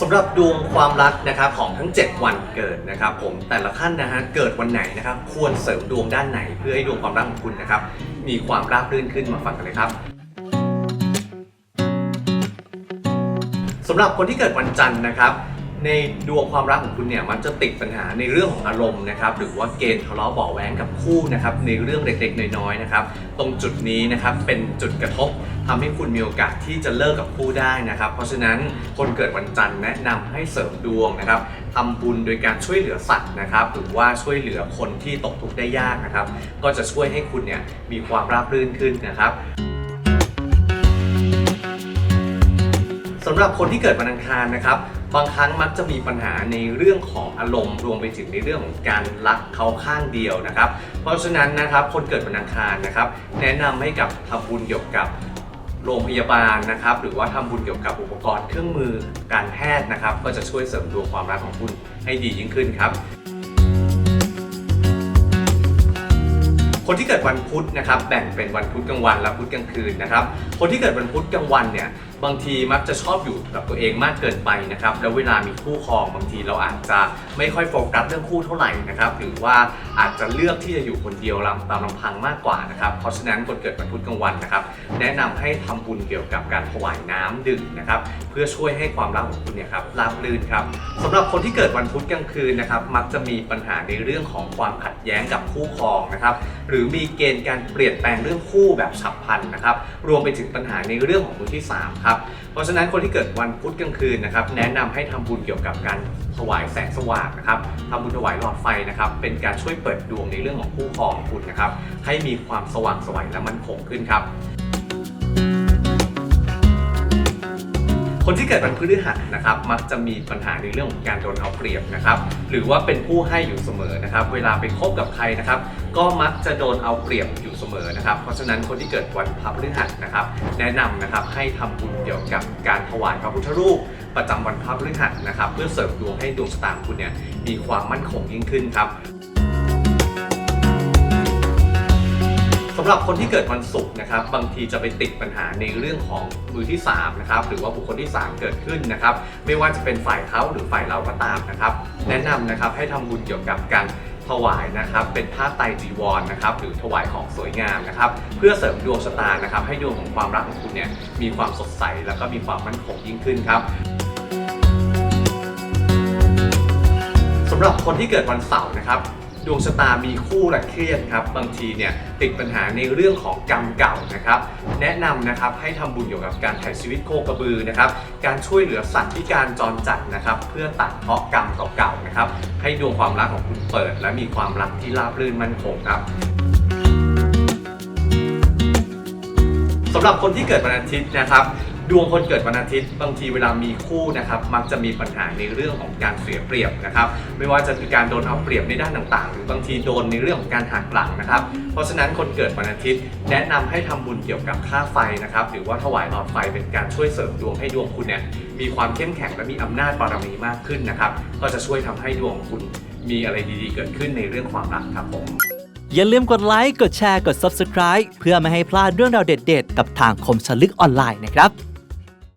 สำหรับดวงความรักนะครับของทั้ง 7 วันเกิดนะครับผมแต่ละท่านนะฮะเกิดวันไหนนะครับควรเสริมดวงด้านไหน เพื่อให้ดวงความรักของคุณนะครับมีความราบรื่นขึ้นมาฟังกันเลยครับสำหรับคนที่เกิดวันจันทร์นะครับ ในดวงความรักของคุณเนี่ยมันจะติดปัญหาในเรื่องของอารมณ์นะครับหรือว่าเกณฑ์ทะเลาะเบาะแว้งกับคู่นะครับในเรื่องเล็กๆ น้อยๆนะครับตรงจุดนี้นะครับเป็นจุดกระทบทำให้คุณมีโอกาสที่จะเลิกกับคู่ได้นะครับ เพราะฉะนั้นคนเกิดวันจันทร์แนะนำให้เสริมดวงนะครับทำบุญโดยการช่วยเหลือสัตว์นะครับหรือว่าช่วยเหลือคนที่ตกทุกข์ได้ยากนะครับ ก็จะช่วยให้คุณเนี่ยมีความราบรื่นขึ้นนะครับสำหรับคนที่เกิดวันอังคารนะครับ บางครั้งมักจะมีปัญหาในเรื่องของอารมณ์รวมไปถึงในเรื่องของการรักเขาข้างเดียวนะครับ เพราะฉะนั้นนะครับคนเกิดวันอังคารนะครับ แนะนำให้กับทำบุญเกี่ยวกับโรงพยาบาลนะครับ หรือว่าทำบุญเกี่ยวกับอุปกรณ์เครื่องมือการแพทย์นะครับ ก็จะช่วยเสริมดวงความรักของคุณให้ดียิ่งขึ้นครับ คนที่เกิดวันพุธนะครับแบ่งเป็นวันพุธกลางวันและพุธกลางคืนนะครับ คนที่เกิดวันพุธกลางวันเนี่ยบางทีมักจะชอบอยู่กับตัวเองมากเกินไปนะครับ แล้วเวลามีคู่ครองบางทีเราอาจจะไม่ค่อยโฟกัสเรื่องคู่เท่าไหร่นะครับหรือว่าอาจจะเลือกที่จะอยู่คนเดียวลำตามลำพังมากกว่านะครับเพราะฉะนั้นคนเกิดวันพุธกลางวันนะครับ แนะนำให้ทำบุญเกี่ยวกับการถวายน้ำดื่มนะครับเพื่อช่วยให้ความรักของคุณเนี่ยครับราบรื่นครับสำหรับคนที่เกิดวันพุธกลางคืนนะครับ มักจะมีปัญหาในเรื่องของความขัดแย้งกับคู่ครองนะครับ หรือมีเกณฑ์การเปลี่ยนแปลงเรื่องคู่แบบฉับพลันนะครับ รวมไปถึงปัญหาในเรื่องของมือที่ 3 ครับ เพราะฉะนั้นคนที่เกิดวันพุธกลางคืนนะครับ แนะนำให้ทำบุญเกี่ยวกับการถวายแสงสว่างนะครับทำบุญถวายหลอดไฟนะครับ เป็นการช่วยเปิดดวงในเรื่องของคู่ครองคุณนะครับ ให้มีความสว่างไสวยและมั่นคงขึ้นครับ คนที่เกิดวันพฤหัสนะครับมักจะมีปัญหาในเรื่องของการโดนเอาเปรียบนะครับหรือว่าเป็นผู้ให้อยู่เสมอนะครับเวลาไปคบกับใครนะครับ ก็มักจะโดนเอาเปรียบอยู่เสมอนะครับ เพราะฉะนั้นคนที่เกิดวันพฤหัสนะครับ แนะนำนะครับให้ทำบุญเกี่ยวกับการถวายพระพุทธรูป ประจำวันพฤหัสนะครับ เพื่อเสริมดวงให้ดวงชะตาคุณเนี่ยมีความมั่นคงยิ่งขึ้นครับ สำหรับคนที่เกิดวันศุกร์นะครับ บางทีจะไปติดปัญหาในเรื่องของมือที่3นะครับหรือว่าบุคคลที่ 3 เกิดขึ้นนะครับ ไม่ว่าจะเป็นฝ่ายเขาหรือฝ่ายเราก็ตามนะครับ แนะนำนะครับให้ทำบุญเกี่ยวกับการถวายนะครับเป็นผ้าไตรจีวรนะครับหรือถวายของสวยงามนะครับเพื่อเสริมดวงชะตานะครับ ให้ดวงของความรักของคุณเนี่ยมีความสดใสแล้วก็มีความมั่นคงยิ่งขึ้นครับสำหรับคนที่เกิดวันเสาร์นะครับ ดวงชะตามีคู่และเครียดครับ บางทีเนี่ยติดปัญหาในเรื่องของกรรมเก่านะครับ แนะนำนะครับให้ทำบุญเกี่ยวกับการถ่ายชีวิตโคกระบือนะครับ การช่วยเหลือสัตว์พิการจรจัดนะครับ เพื่อตัดเพาะกรรมเก่าๆนะครับ ให้ดวงความรักของคุณเปิด และมีความรักที่ราบรื่นมั่นคงครับสำหรับคนที่เกิดวันอาทิตย์นะครับ ดวงคนเกิดวันอาทิตย์บางทีเวลามีคู่นะครับมักจะมีปัญหาในเรื่องของการเสียเปรียบนะครับไม่ว่าจะเป็นการโดนเอาเปรียบในด้านต่างๆ หรือบางทีโดนในเรื่องของการหักหลังนะครับ เพราะฉะนั้นคนเกิดวันอาทิตย์ แนะนำให้ทำบุญเกี่ยวกับค่าไฟนะครับหรือว่าถวายหลอดไฟเป็นการช่วยเสริมดวงให้ดวงคุณเนี่ยมีความเข้มแข็งและมีอำนาจบารมีมากขึ้นนะครับก็จะช่วยทำให้ดวงของคุณมีอะไรดีๆ เกิดขึ้นในเรื่องความรักครับผมอย่าลืมกดไลค์ กดแชร์ กด Subscribe เพื่อไม่ให้พลาดเรื่องราวเด็ดๆ กับทางคมชลึกออนไลน์นะครับ